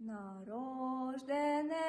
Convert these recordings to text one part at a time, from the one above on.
Нарождене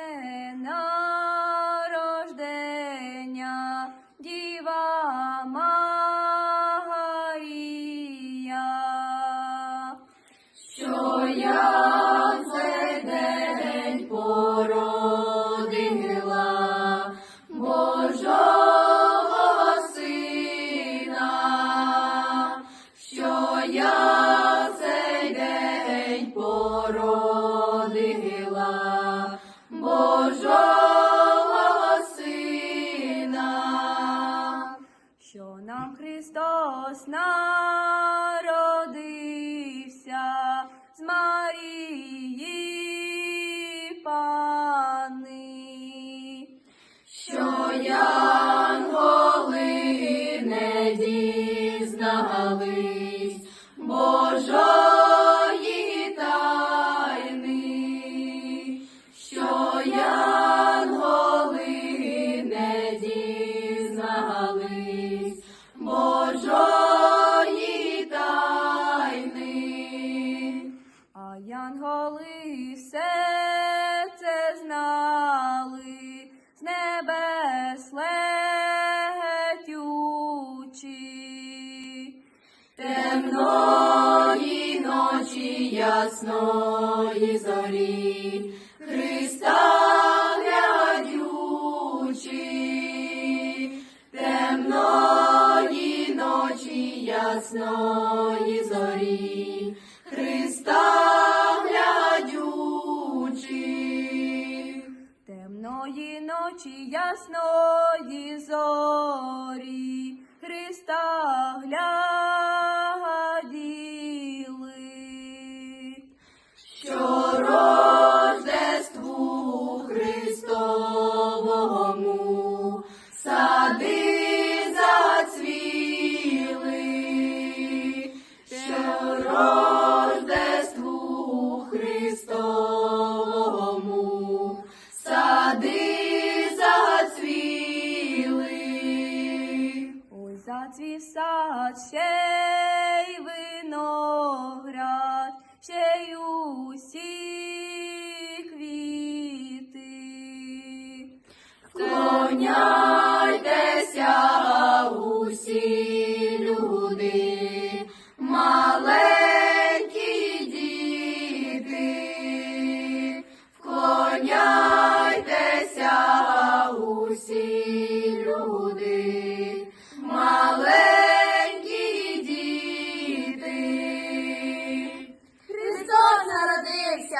Янголи все це знали, з небес летючі. Темної ночі ясної зорі. snow.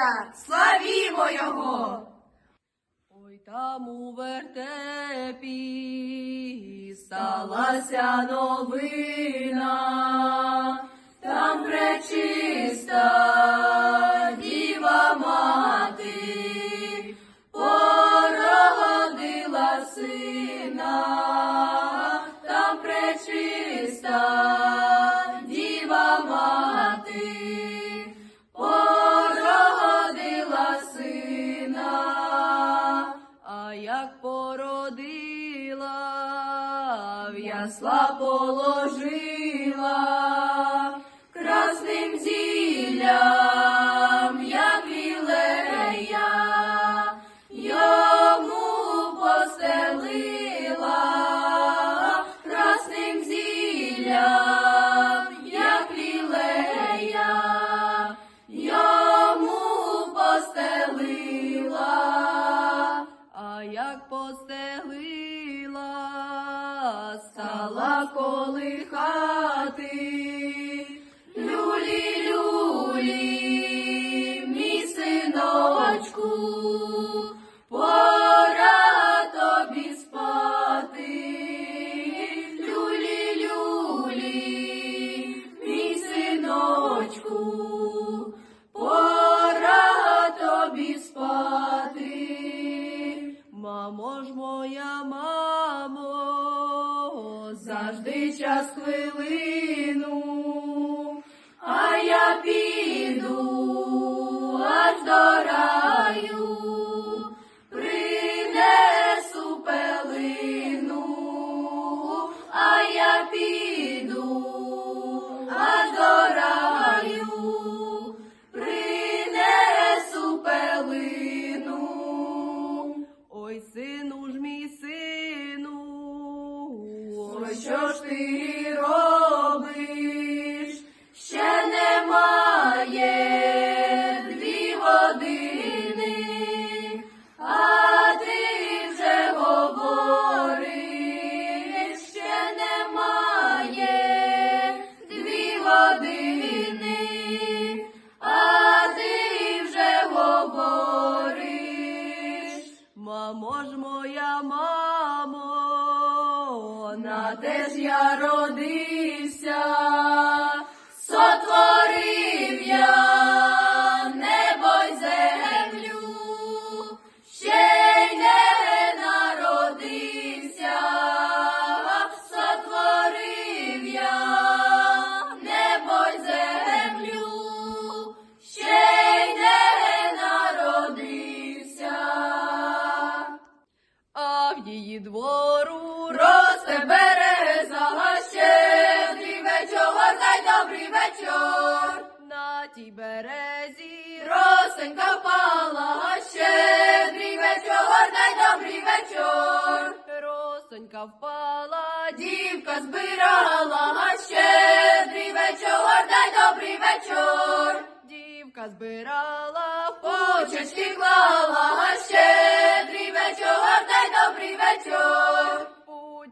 Бога, славімо Його! Ой там у вертепі сталася новина, там пречиста діва мати, породила сина, там пречиста. положила. колихати. завжди час хвилину, а я піду аж до раю. що ж ти πατές για ροδί. А в її двору росте береза, щедрий вечор, дай добрий вечор. На тій березі росенька впала, щедрий вечор, дай добрий вечор. Росонька впала, дівка збирала, щедрий вечор, дай добрий вечор. Дівка збирала, почечки клала, щедрий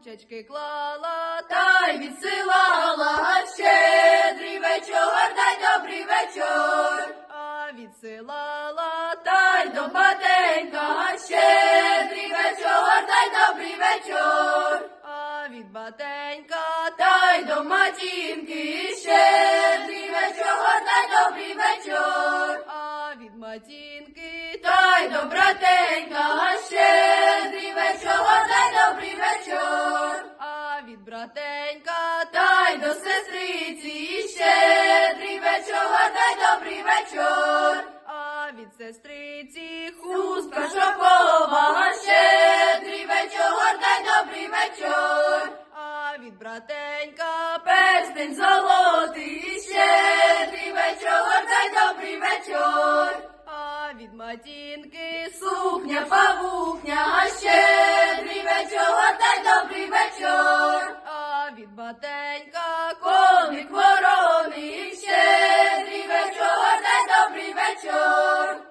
Пучечки клала, та й відсилала, щедрий вечор, дай добрий вечор. А відсилала, та й до батенька, щедрий вечор, дай добрий вечор. А від батенька, та й до матінки, щедрий вечор, дай добрий вечор. А від матінки, та й до братенька, Він золотий і щедрий вечор, дай добрий вечор. А від матінки сукня, павухня, а щедрий вечор, дай добрий вечор. А від батенька коник вороний, щедрий вечор, дай добрий вечор.